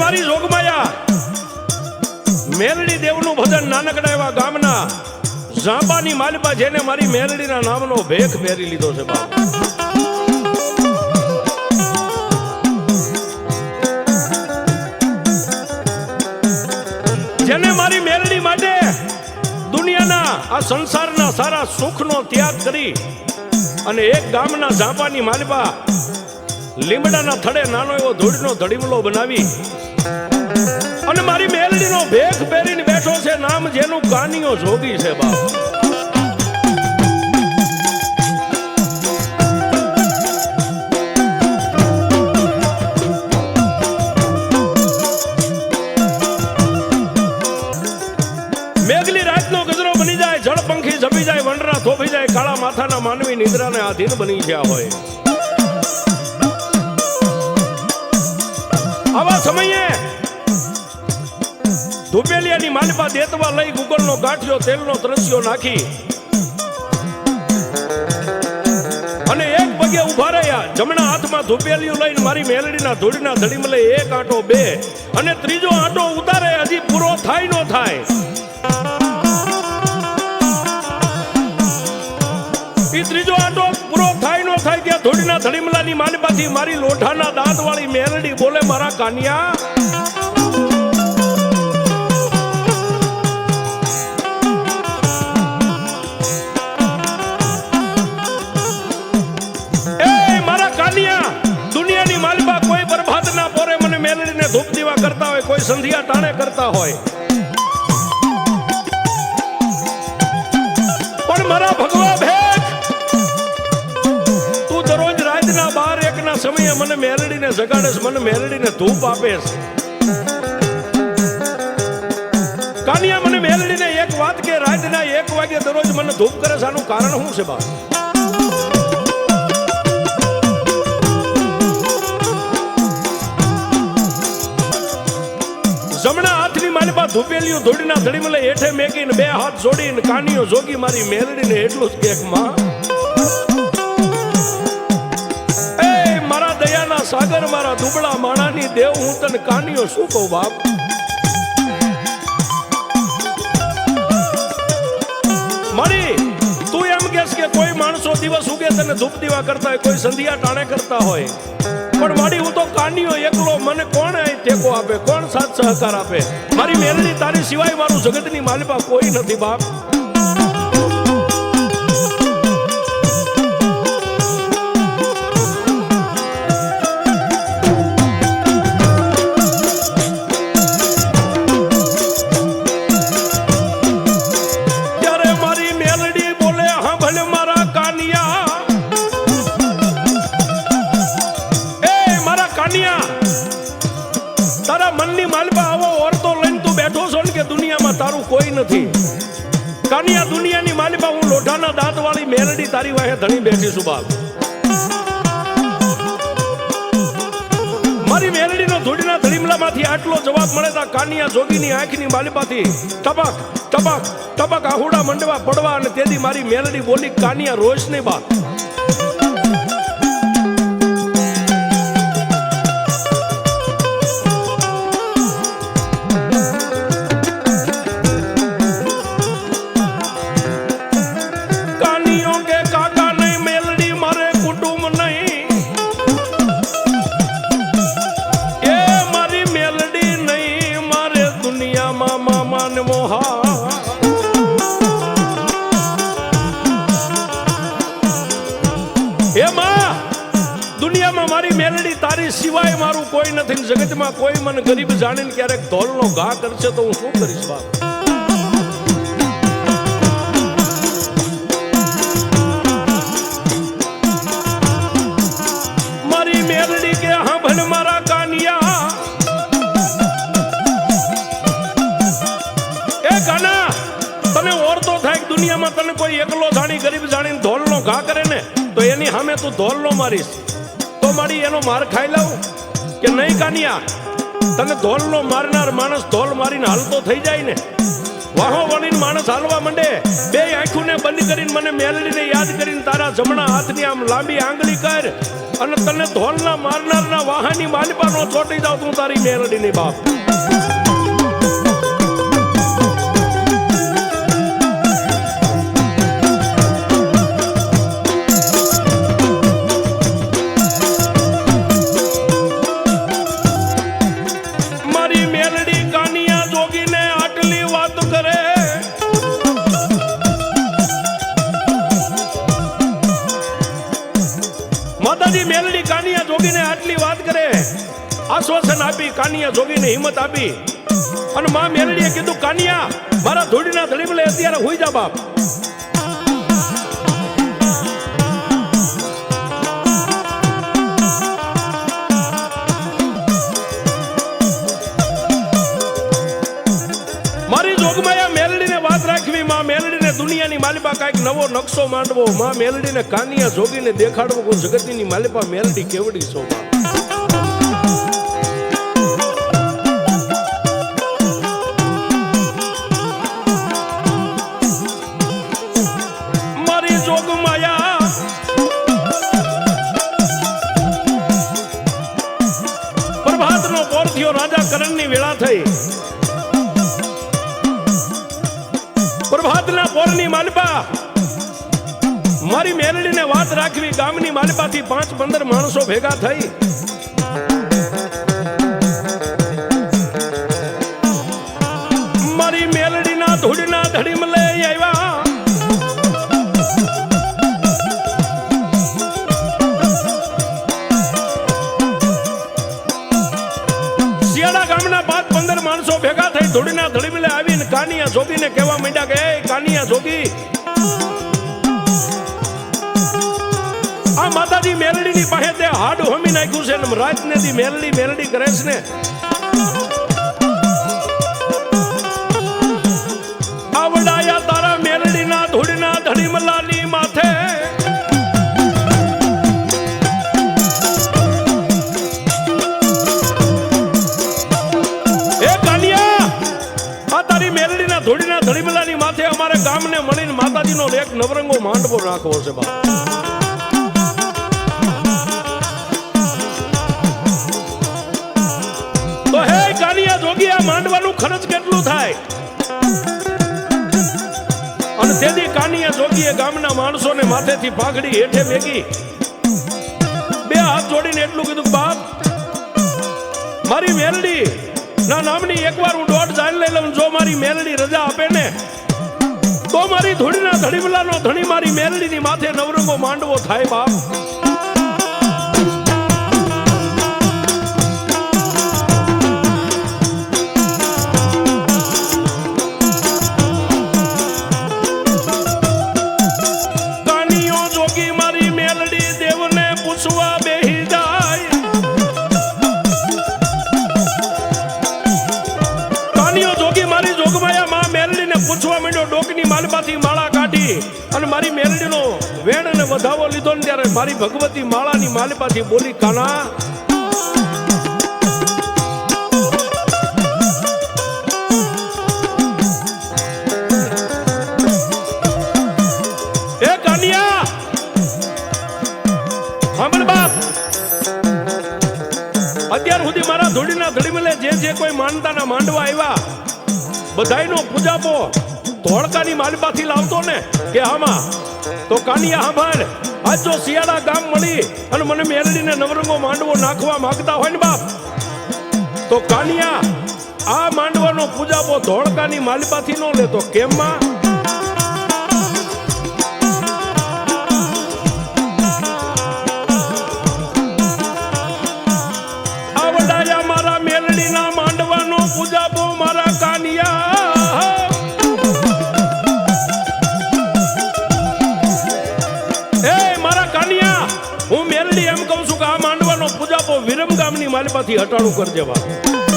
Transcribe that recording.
મારી જોગમાયા મેરડી દેવનું ભજન નાનકડા એવા ગામના ઝાંપાની માલપા જેને મારી મેરડીના નામનો ભેખ પહેરી લીધો છે જેને મારી મેરડી માટે દુનિયાના આ સંસારના સારા સુખનો ત્યાગ કરી અને એક ગામના ઝાંપાની માલપા લીમડાના થડે નાનો એવો ધૂળનો ધડીમલો બનાવી અને મારી મેલડીનો ભેખ પહેરીને બેઠો છે. નામ જેનું કાનીઓ જોગી છે બાપ મેઘલી રાતનો ગજરો બની જાય, જળપંખી જમી જાય, વંડરા થોભી જાય, કાળા માથાના માનવી નિદ્રાને આધીન બની ગયા હોય. આવા સમયે ધુપેલિયાની માલપા દેતવા લઈ ગુગલનો ગાંઠિયો, તેલનો દ્રશ્યો નાખી. અને એક પગે ઊભા રહ્યા. જમણા હાથમાં ધુપેલિયું લઈને મારી મેલડીના ધૂળના ધડીમાં લઈ એક આંટો બે અને ત્રીજો આંટો ઉતારે, હજી પૂરો થાય નો થાય. ઈ ત્રીજો આંટો પૂરો થાય નો થાય ત્યાં ધૂળના ધડીમલાની માલપાથી મારી લોઢાના દાંત વાળી મેલડી બોલે, મારા કાનિયા સંધિયા ટાણે કરતા હોય. પણ મારા ભગવા ભેખ તું દરરોજ રાતના બાર એકના સમયે મને મેલડીને જગાડેસ મને મેલડીને ધૂપ આપેશ કાનિયા મને મેલડીને એક વાત કે રાતના એક વાગે દરરોજ મને ધૂપ કરે છે, આનું કારણ શું છે બા જમણા હાથની માલપા ધૂપેલિયું ધોડીના ધડીમાં હેઠે મેકીને બે હાથ જોડીને કાનીઓ જોગી મારી મેલડીને એટલું જ કેક એ મારા દયાના સાગર, મારા દુબળા માણાની દેવ, હું તને કાનીઓ શું કહું બાપ? મારી, તું એમ કેસ કે કોઈ માણસો દિવસ ઉગે તને ધૂપ દીવા કરતા હોય, કોઈ સંધિયા ટાણે કરતા હોય. પણ મારી હું તો કાનીઓ એકલો, મને કોણ ટેકો આપે. કોણ સાથ સહકાર આપે? મારી મેલડી તારી સિવાય મારું જગતની માલિપા કોઈ નથી બાપ. લોઢાના દાંત વાળી મેલડી તારી વાહે ધણી બેઠી બાપ. મારી મેલડીનો ધૂળીના ધડીમલામાંથી આટલો જવાબ મળે તા કાનિયા જોગીની આંખની માલિપાથી ટપક ટપક ટપક આહુડા મંડવા પડવા અને તેથી મારી મેલડી બોલી, કાનિયા રોજ નહીં બા નથી જગતમાં કોઈ મને ગરીબ જાણીને ક્યારેક ધોલનો ઘા કરશે તો હું શું કરીશ બાપ? એ કાના, તને ઓરતો થાય દુનિયામાં તને કોઈ એકલો જાણી ગરીબ જાણીને ધોલનો ઘા કરે ને, તો એની સામે તું ધોલનો મારીશ. તો મારી એનો માર ખાઈ લઉં. કે નહીં કાનિયા? તને ધોલનો મારનાર માણસ ધોલ મારીને હાલતો થઈ જાય ને. વાહો વળીને માણસ હાલવા માંડે. બે આંખોને બંધ કરીને મને મેલડીને યાદ કરીને તારા જમણા હાથની આમ લાંબી આંગળી કર અને તને ધોલના મારનારના વાહનની માલિપા નો ચોટી જાવ તું તારી મેરડીની બાપ. કાનિયા જોગીને હિંમત આપી. અને માં મેલડીએ કીધું, કાનિયા, મારા ધૂળીના ધડીમલે અત્યારે હોઈ જા બાપ. મારી જોગમાયા મેલડીને વાત રાખવી, માં મેલડીને દુનિયાની માલિપા કાંઈક નવો નકશો માંડવો. માં મેલડીને કાનિયા જોગીને દેખાડવો જગતની માલિપા મેલડી કેવડી સો કરણની વેળા થઈ. પ્રભાતના પોરની માલપા. મારી મેલડીને વાત રાખવી ગામની માલપાથી પાંચ પંદર માણસો ભેગા થઈ. શિયાળા ગામના પાંચ પંદર માણસો ભેગા થઈ ધૂળીના ધડીમલે આવીને કાનિયા જોગીને કહેવા માંડ્યા કે, "એ કાનિયા જોગી આ માતાજી મેલડીની પાસે તે હાડ હોમી નાખ્યું છે ને રાતને દી મેલડી મેલડી કરે છે ને. માતાજીનો એક નવરંગો માંડવો નાખવો છે બા તો હે કાનિયા જોગી આ માંડવાનું ખર્ચ કેટલું થાય? અને તેથી કાનિયા જોગીએ ગામના માણસોને માથેથી પાઘડી હેઠે ભેગી. બે હાથ જોડીને એટલું કીધું, બાપ, મારી મેલડી, ના નામની એકવાર હું દોઢ જાણ લઈ લઉં જો મારી મેલડી રજા આપે ને તો મારી ધૂળીના ધડીમલાનો ધણી મારી મેરડીની માથે નવરંગો માંડવો થાય બાપ. પૂછવા માંડ્યો ડોકની માલમાંથી માળા કાઢી અને મારી મેલડીનો વેણ અને વધાવો લીધો ને ત્યારે મારી ભગવતી માળાની માલપાથી બોલી, કાના. અત્યાર સુધી મારા ધૂળીના ધડીમલે જે જે કોઈ માનતાના માંડવા આવ્યા, બધાયનો પૂજાપો ધોળકાની માલબાથી લાવતો ને કે આમાં? તો કાનિયા સાંભળ આજ જો શિયાળા ગામ મળી અને મને મેરડીને નવરંગો માંડવો નાખવા માંગતા હોય ને બાપ, તો કાનિયા, આ માંડવાનો પૂજાપો ધોળકાની માલબાથી નો લેતો. કેમ ગામની માલપાથી હટાણું કરજે બા